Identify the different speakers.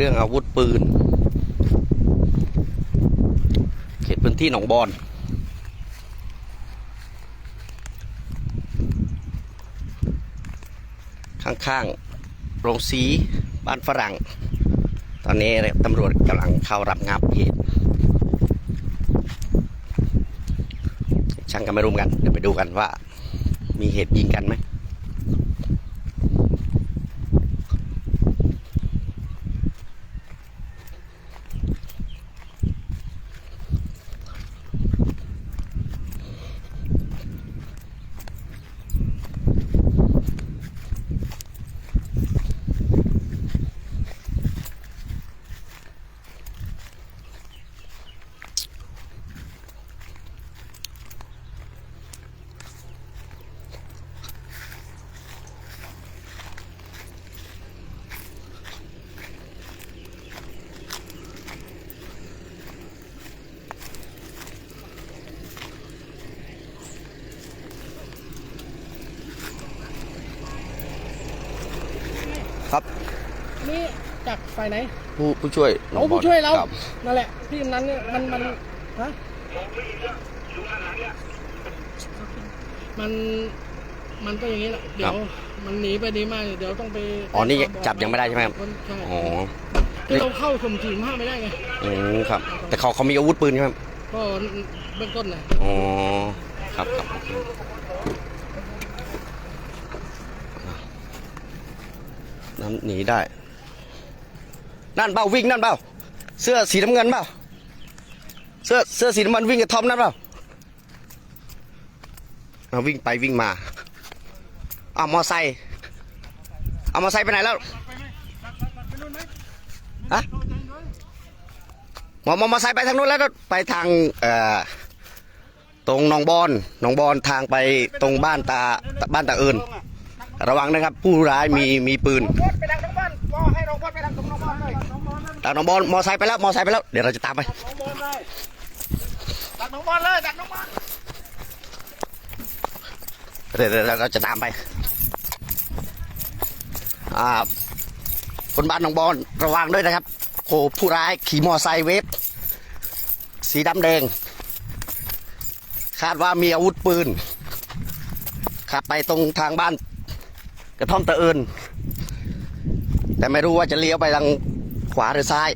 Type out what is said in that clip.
Speaker 1: รื่องอาวุธปืน เขตพื้นที่หนองบอนข้างๆโรงสีบ้านฝรั่ง ตอนนี้ตำรวจกำลังเข้ารับงับเหตุช่างกันไม่รุมกัน เดี๋ยวไปดูกันว่า มีเหตุยิงกันไหม ครับ
Speaker 2: นี่จากฝ่ายไหน
Speaker 1: ผู้ผู้ช่วยหนอง
Speaker 2: โอ้
Speaker 1: บอ
Speaker 2: ผู้
Speaker 1: น
Speaker 2: ช่วยเรา
Speaker 1: ครับ
Speaker 2: นั่นแหละที่นั้นเนี่ยมันมันฮะมันมันก็อย่างนี้แหละเดี๋ยวมันหนีไปหนีมาเดี๋ยวต้องไป
Speaker 1: อ๋อนี่จับยังไม่ได้ใช่ไหมครับ
Speaker 2: ใช่
Speaker 1: อ๋อ
Speaker 2: คือเราเข้าสมถีห้าไม่ได้ไง
Speaker 1: อืมครับ แต่เขาเขามีอาวุธปืนใช่ไหมครับ
Speaker 2: ก็เบื้องต้นนะ
Speaker 1: อ๋อครับครับ นั้นหนีได้ นั่นเปล่าวิ่งนั่นเปล่าเสื้อสีน้ำเงินเปล่าเสื้อเสื้อสีน้ำเงินวิ่งกับทอมนั่นเปล่าเอาวิ่งไปวิ่งมาเอามอไซค์เอามอไซค์ไปไหนแล้วฮะมอมอมอไซค์ไปทางนู้นแล้วไปทางเอ่อตรงหนองบอนหนองบอนทางไปตรงบ้านตาบ้านตาเอิญ ระวังนะครับ ผู้ร้ายมีมีปืน
Speaker 2: ไปทางน้องบอลก็ให้น้องบอลไปทางตรงน้องบอลเลยน้องบอลนั่น
Speaker 1: ตางหนองบอนมอไซค์ไปแล้วมอไซค์ไปแล้วเดี๋ยวเราจะตามไป
Speaker 2: น้องบอลเลยจากน้องบอลเลยจากน้องบอล
Speaker 1: เดี๋ยวเดี๋ยวเราจะตามไปอ่าคนบ้านหนองบอนระวังด้วยนะครับโอ้ผู้ร้ายขี่มอไซค์เวฟสีดำแดง คาดว่ามีอาวุธปืนขับไปตรงทางบ้าน กระท่อมตะเอินแต่ไม่รู้ว่าจะเลี้ยวไปทางขวาหรือซ้าย